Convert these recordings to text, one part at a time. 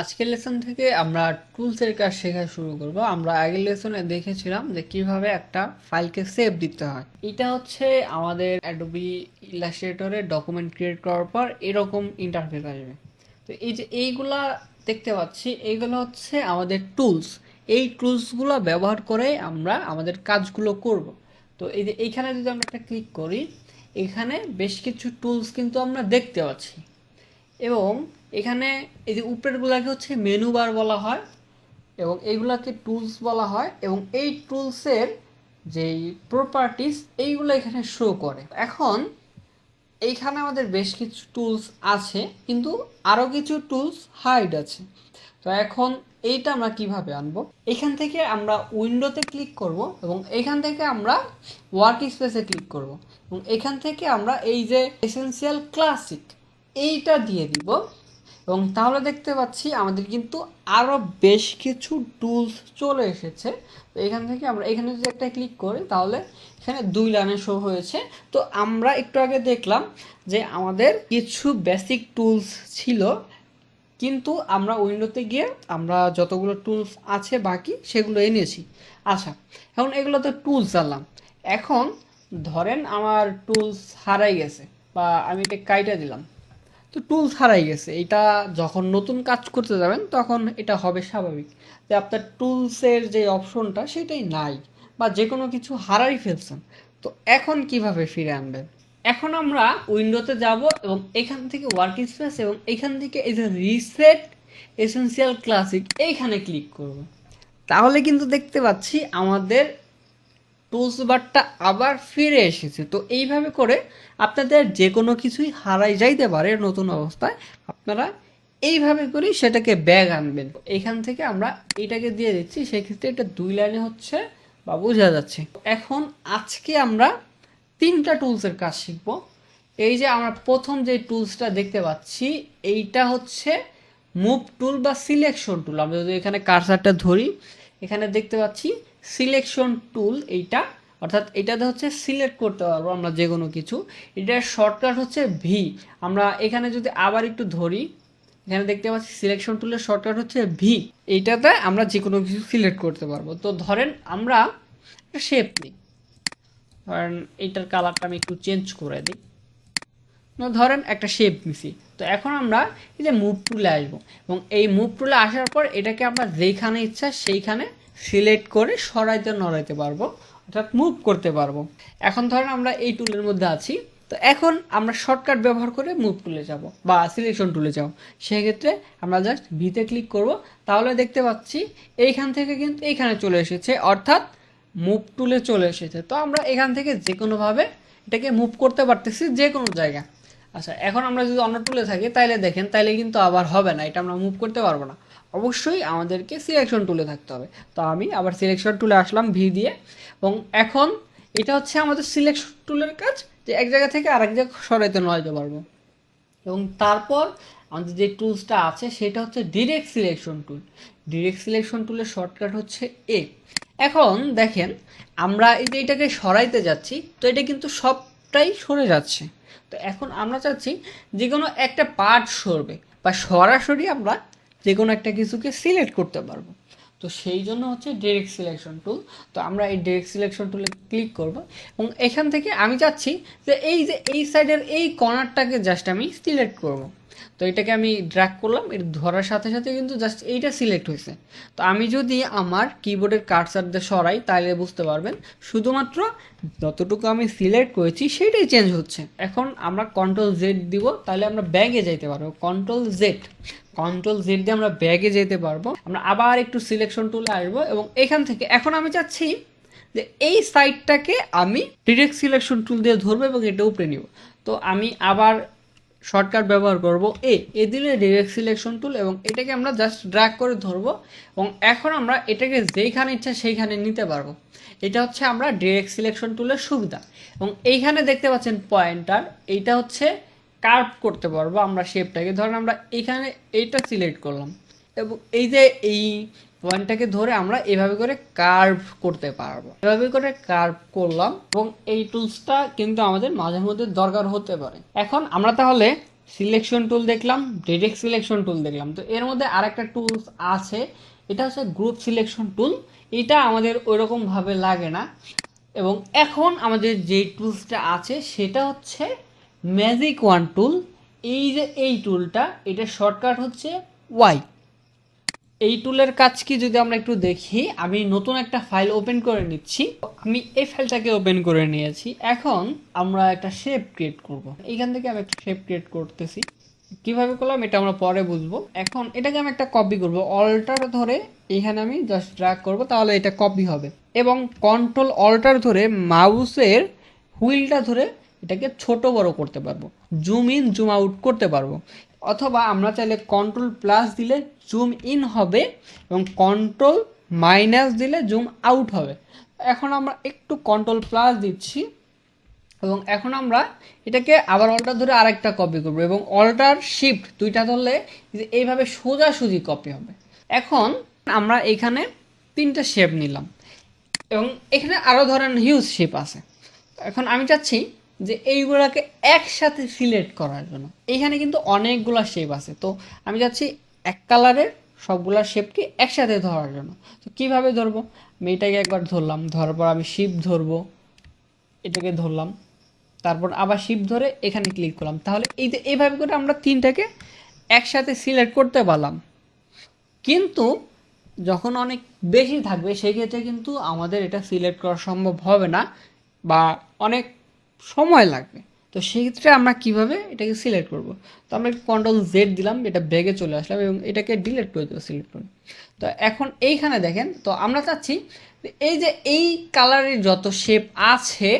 আজকের লেসন থেকে আমরা টুলসের কাজ শেখা শুরু করব। আমরা আগের লেসনে দেখেছিলাম যে কীভাবে একটা ফাইলকে সেভ দিতে হয়। এটা হচ্ছে আমাদের অ্যাডোবি ইলাস্ট্রেটরে ডকুমেন্ট ক্রিয়েট করার পর এরকম ইন্টারফেস আসবে। তো এই যে এইগুলা দেখতে পাচ্ছি, এইগুলো হচ্ছে আমাদের টুলস এই টুলসগুলো ব্যবহার করে আমরা আমাদের কাজগুলো করব। তো এই যে এইখানে যদি আমরা একটা ক্লিক করি, এখানে বেশ কিছু টুলস কিন্তু আমরা দেখতে পাচ্ছি। এবং এখানে এই যে উপরেরগুলোকে হচ্ছে মেনু বার বলা হয় এবং এইগুলাকে টুলস বলা হয় এবং এই টুলসের যেই প্রপার্টিস এইগুলো এখানে শো করে। এখন এইখানে আমাদের বেশ কিছু টুলস আছে, কিন্তু আরও কিছু টুলস হাইড আছে। তো এখন এইটা আমরা কীভাবে আনব? এখান থেকে আমরা উইন্ডোতে ক্লিক করব এবং এখান থেকে আমরা ওয়ার্ক স্পেসে ক্লিক করব এবং এখান থেকে আমরা এই যে এসেনশিয়াল ক্লাসিক এইটা দিয়ে দিব। এবং তাহলে দেখতে পাচ্ছি আমাদের কিন্তু আরও বেশ কিছু টুলস চলে এসেছে। তো এখান থেকে আমরা, এখানে যদি একটা ক্লিক করি, তাহলে এখানে দুই লাইনে শো হয়েছে। তো আমরা একটু আগে দেখলাম যে আমাদের কিছু বেসিক টুলস ছিল, কিন্তু আমরা উইন্ডোতে গিয়ে আমরা যতগুলো টুলস আছে বাকি সেগুলো এনেছি আচ্ছা এখন এগুলো তো টুলস আনলাম। এখন ধরেন আমার টুলস হারাই গেছে, বা আমি এটা কাইটা দিলাম। তো টুলস হারাই গেছে। এটা যখন নতুন কাজ করতে যাবেন, তখন এটা হবে স্বাভাবিক যে আপনার টুলসের যে অপশনটা সেটাই নাই বা যে কোনো কিছু হারাই ফেলছেন। তো এখন কীভাবে ফিরে আনবেন? এখন আমরা উইন্ডোতে যাব এবং এখান থেকে ওয়ার্ক স্পেস এবং এখান থেকে এই যে রিসেট এসেনশিয়াল ক্লাসিক এইখানে ক্লিক করব। তাহলে কিন্তু দেখতে পাচ্ছি আমাদের টুলস বারটা আবার ফিরে এসেছে। তো এইভাবে করে আপনাদের যে কোনো কিছুই হারাই যাইতে পারে নতুন অবস্থায়, আপনারা এইভাবে করেই সেটাকে ব্যাগ আনবেন। এখান থেকে আমরা এটাকে দিয়ে দিচ্ছি, সেক্ষেত্রে এটা দুই লাইনে হচ্ছে বা বোঝা যাচ্ছে। এখন আজকে আমরা তিনটা টুলসের কাজ শিখব। এই যে আমরা প্রথম যে টুলসটা দেখতে পাচ্ছি, এইটা হচ্ছে মুভ টুল বা সিলেকশন টুল আমরা যদি এখানে কারসারটা ধরি, এখানে দেখতে পাচ্ছি সিলেকশন টুল এইটা, অর্থাৎ এটাতে হচ্ছে সিলেক্ট করতে পারব আমরা যে কোনো কিছু। এটার শর্টকাট হচ্ছে ভি আমরা এখানে যদি আবার একটু ধরি, এখানে দেখতে পাচ্ছি সিলেকশন টুলের শর্টকাট হচ্ছে ভি এইটাতে আমরা যে কোনো কিছু সিলেক্ট করতে পারব। তো ধরেন আমরা শেপ নিই। ধরেন এইটার কালারটা আমি একটু চেঞ্জ করে দিই। ধরেন একটা শেপ নিছি। তো এখন আমরা এই যে মুভ টুলে আসব। এবং এই মুভ টুলে আসার পর এটাকে আমরা যেইখানে ইচ্ছা সেইখানে সিলেক্ট করে সরাইতে নড়াইতে পারব, অর্থাৎ মুভ করতে পারব। এখন ধরেন আমরা এই টুলের মধ্যে আছি, তো এখন আমরা শর্টকাট ব্যবহার করে মুভ টুলে যাব, বা সিলেকশন টুলে যাব। সেক্ষেত্রে আমরা জাস্ট ভিতে ক্লিক করব, তাহলে দেখতে পাচ্ছি এইখান থেকে কিন্তু এইখানে চলে এসেছে, অর্থাৎ মুভ টুলে চলে এসেছে। তো আমরা এখান থেকে যে কোনোভাবে এটাকে মুভ করতে পারতেছি যে কোনো জায়গা আচ্ছা এখন আমরা যদি অন্য টুলে থাকি, তাইলে দেখেন, তাইলে কিন্তু আবার হবে না, এটা আমরা মুভ করতে পারব না। অবশ্যই আমাদেরকে সিলেকশন টুলে থাকতে হবে। তো আমি আবার সিলেকশন টুলে আসলাম ভি দিয়ে। এবং এখন এটা হচ্ছে আমাদের সিলেকশন টুলের কাজ যে এক জায়গা থেকে আরেক জায়গায় সরাইতে নড়াইতে পারব এবং তারপর আমাদের যে টুলসটা আছে, সেটা হচ্ছে direct selection tool direct selection টুলের শর্টকাট হচ্ছে এ এখন দেখেন, আমরা এই যে এটাকে সরাইতে যাচ্ছি, তো এটা কিন্তু সবটাই সরে যাচ্ছে। তো এখন আমরা চাচ্ছি যে কোনো একটা পার্ট সরবে বা সরাসরি আমরা যে কোনো একটা কিছুকে সিলেক্ট করতে পারব। তো সেই জন্য হচ্ছে ডিরেক্ট সিলেকশন টুল তো আমরা এই ডিরেক্ট সিলেকশন টুলে ক্লিক করব এবং এখান থেকে আমি চাচ্ছি যে এই যে এই সাইডের এই কর্নারটাকে জাস্ট আমি সিলেক্ট করব। তো এটাকে আমি ড্র্যাগ করলাম, এর ধরার সাথে সাথে কিন্তু জাস্ট এইটা সিলেক্ট হয়েছে। তো আমি যদি আমার কিবোর্ডের কার্সার দিয়ে সরাই, তাহলে বুঝতে পারবেন শুধুমাত্র যতটুকু আমি সিলেক্ট করেছি সেটাই চেঞ্জ হচ্ছে। এখন আমরা কন্ট্রোল জেড দিব, তাহলে আমরা ব্যাগে যাইতে পারব। কন্ট্রোল জেড কন্ট্রোল জেড দিয়ে আমরা ব্যাগে যেতে পারব। আমরা আবার একটু সিলেকশন টুলে আসব এবং এখান থেকে এখন আমি চাচ্ছি যে এই সাইডটাকে আমি ডিরেক্ট সিলেকশন টুল দিয়ে ধরবো এবং এটা উপরে নিব। তো আমি আবার শর্টকাট ব্যবহার করব এ এ দিলে ডিরেক্ট সিলেকশন টুল এবং এটাকে আমরা জাস্ট ড্র্যাগ করে ধরবো এবং এখন আমরা এটাকে যেইখানে ইচ্ছা সেইখানে নিতে পারব। এটা হচ্ছে আমরা ডিরেক্ট সিলেকশন টুলের সুবিধা। এবং এইখানে দেখতে পাচ্ছেন পয়েন্টার এইটা হচ্ছে কার্ভ করতে পারব আমরা শেপটাকে ধরেন আমরা এখানে এইটা সিলেক্ট করলাম। এবং এই যে এই পয়েন্টটাকে ধরে আমরা এভাবে করে কার্ভ করতে পারব। এভাবে করে কার্ভ করলাম এবং এই টুলসটা কিন্তু আমাদের মাঝে মধ্যে দরকার হতে পারে। এখন আমরা তাহলে সিলেকশন টুল দেখলাম ডিরেক্ট সিলেকশন টুল দেখলাম। তো এর মধ্যে আরেকটা টুলস আছে, এটা হচ্ছে গ্রুপ সিলেকশন টুল এটা আমাদের ওইরকমভাবে লাগে না। এবং এখন আমাদের যে টুলসটা আছে, সেটা হচ্ছে ম্যাজিক ওয়ান টুল এই যে এই টুলটা এটা শর্টকাট হচ্ছে ওয়াই এই টুলের কাজ কি যদি আমরা একটু দেখি, আমি নতুন একটা ফাইল ওপেন করে নিচ্ছি। আমি এই ফাইলটাকে ওপেন করে নিয়েছি। এখন আমরা একটা শেপ ক্রিয়েট করব। এইখান থেকে আমি একটা শেপ ক্রিয়েট করতেছি। কীভাবে করলাম, এটা আমরা পরে বুঝব। এখন এটাকে আমি একটা কপি করব। অল্টার ধরে এখানে আমি জাস্ট ড্র্যাগ করব, তাহলে এটা কপি হবে। এবং কন্ট্রোল অল্টার ধরে মাউসের হুইলটা ধরে এটাকে ছোট বড় করতে পারব। জুম ইন জুম আউট করতে পারব। অথবা আমরা চাইলে কন্ট্রোল প্লাস দিলে জুম ইন হবে এবং কন্ট্রোল মাইনাস দিলে জুম আউট হবে। এখন আমরা একটু কন্ট্রোল প্লাস দিচ্ছি এবং এখন আমরা এটাকে আবার অল্টার ধরে আরেকটা কপি করব এবং অল্টার শিফট দুইটা ধরলে এইভাবে সোজাসুজি কপি হবে। এখন আমরা এখানে তিনটা শেপ নিলাম এবং এখানে আরও ধরেন হিউজ শেপ আছে। এখন আমি চাচ্ছি যে এইগুলাকে একসাথে সিলেক্ট করার জন্য। এইখানে কিন্তু অনেকগুলা শেপ আছে। তো আমি যাচ্ছি এক কালারের সবগুলা শেপকে একসাথে ধরার জন্য। তো কীভাবে ধরবো? আমি এটাকে একবার ধরলাম। ধরার পর আমি শিপ ধরবো। এটাকে ধরলাম। তারপর আবার শিপ ধরে এখানে ক্লিক করলাম। তাহলে এই যে এইভাবে করে আমরা তিনটাকে একসাথে সিলেক্ট করতে পারলাম। কিন্তু যখন অনেক বেশি থাকবে, সেই ক্ষেত্রে কিন্তু আমাদের এটা সিলেক্ট করা সম্ভব হবে না বা অনেক সময় লাগবে। তো সেই ক্ষেত্রে আমরা কীভাবে এটাকে সিলেক্ট করব? তো আমরা কন্ট্রোল জেড দিলাম, এটা ব্যাগে চলে আসলাম এবং এটাকে ডিলেট করে দেবো সিলেক্ট করে তো এখন এইখানে দেখেন, তো আমরা চাচ্ছি এই যে এই কালারের যত শেপ আছে,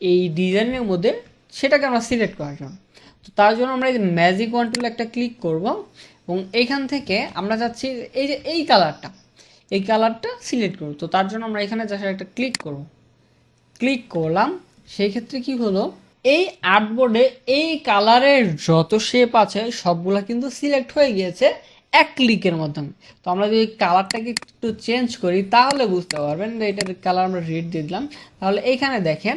এই ডিজাইনের মধ্যে সেটাকে আমরা সিলেক্ট করার জন্য। তো তার জন্য আমরা এই ম্যাজিক ওয়ান একটা ক্লিক করব এবং এইখান থেকে আমরা চাচ্ছি এই যে এই কালারটা এই কালারটা সিলেক্ট করব তো তার জন্য আমরা এখানে জাস্ট একটা ক্লিক করব। ক্লিক করলাম সেই ক্ষেত্রে কি হলো? এই আর্টবোর্ডে এই কালারের যত শেপ আছে, সবগুলা কিন্তু সিলেক্ট হয়ে গিয়েছে এক ক্লিকের মাধ্যমে। তো আমরা যদি কালারটাকে একটু চেঞ্জ করি, তাহলে বুঝতে পারবেন যে এটার কালার আমরা রেড দিয়ে দিলাম। তাহলে এইখানে দেখেন,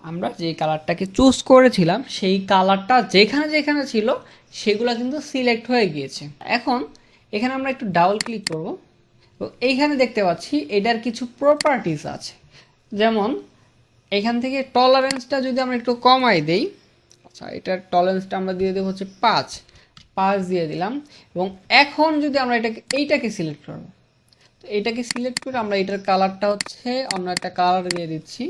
আমরা যে কালারটাকে চুজ করেছিলাম, সেই কালারটা যেখানে যেখানে ছিল, সেগুলো কিন্তু সিলেক্ট হয়ে গিয়েছে। এখন এখানে আমরা একটু ডাবল ক্লিক করব। তো এইখানে দেখতে পাচ্ছি, এটার কিছু প্রপার্টিস আছে। যেমন এখান থেকে টলারেন্সটা যদি আমরা একটু কমাই দেই আচ্ছা এটার টলারেন্সটা আমরা দিয়ে দেবো হচ্ছে পাঁচ। পাঁচ দিয়ে দিলাম। এবং এখন যদি আমরা এটাকে, এইটাকে সিলেক্ট করব, তো এটাকে সিলেক্ট করে আমরা এটার কালারটা হচ্ছে, অন্য একটা কালার দিয়ে দিচ্ছি।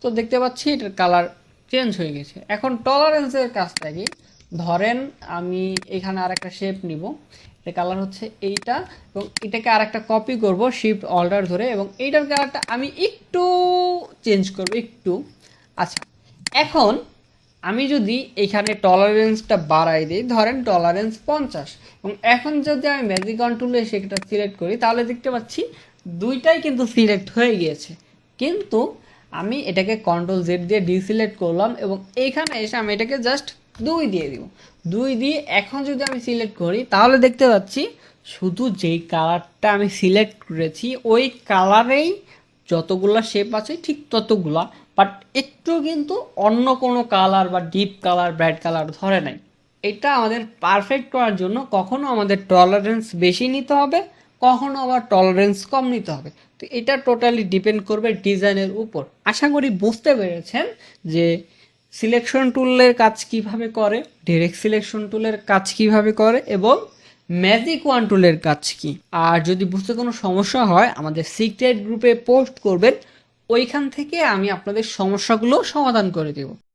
তো দেখতে পাচ্ছি এটার কালার চেঞ্জ হয়ে গেছে। এখন টলারেন্সের কাজটা কি? ধরেন আমি এখানে আর একটা শেপ নিব। এটা কালার হচ্ছে এইটা এবং এটাকে আর একটা কপি করব শিফট অল্টার ধরে এবং এইটার কালারটা আমি একটু চেঞ্জ করব, একটু। আচ্ছা এখন আমি যদি এখানে টলারেন্সটা বাড়াই দিই, ধরেন টলারেন্স পঞ্চাশ। এবং এখন যদি আমি ম্যাজিক কন্ট্রোলে সেটা সিলেক্ট করি, তাহলে দেখতে পাচ্ছি দুইটাই কিন্তু সিলেক্ট হয়ে গিয়েছে। কিন্তু আমি এটাকে কন্ট্রোল জেড দিয়ে ডিসিলেক্ট করলাম এবং এইখানে এসে আমি এটাকে জাস্ট দুই দিয়ে দিব। দুই দিয়ে এখন যদি আমি সিলেক্ট করি, তাহলে দেখতে পাচ্ছি শুধু যেই কালারটা আমি সিলেক্ট করেছি, ওই কালারেই যতগুলা শেপ আছে, ঠিক ততগুলা। বাট একটু কিন্তু অন্য কোনো কালার বা ডিপ কালার ব্রাইট কালার ধরে নাই। এটা আমাদের পারফেক্ট করার জন্য কখনো আমাদের টলারেন্স বেশি নিতে হবে, কখনো আবার টলারেন্স কম নিতে হবে। তো এটা টোটালি ডিপেন্ড করবে ডিজাইনের উপর। আশা করি বুঝতে পেরেছেন যে সিলেকশন টুলের কাজ কীভাবে করে ডিরেক্ট সিলেকশন টুলের কাজ কীভাবে করে এবং ম্যাজিক ওয়ান টুলের কাজ কি? আর যদি বুঝতে কোনো সমস্যা হয়, আমাদের সিক্রেট গ্রুপে পোস্ট করবেন, ওইখান থেকে আমি আপনাদের সমস্যাগুলো সমাধান করে দেব।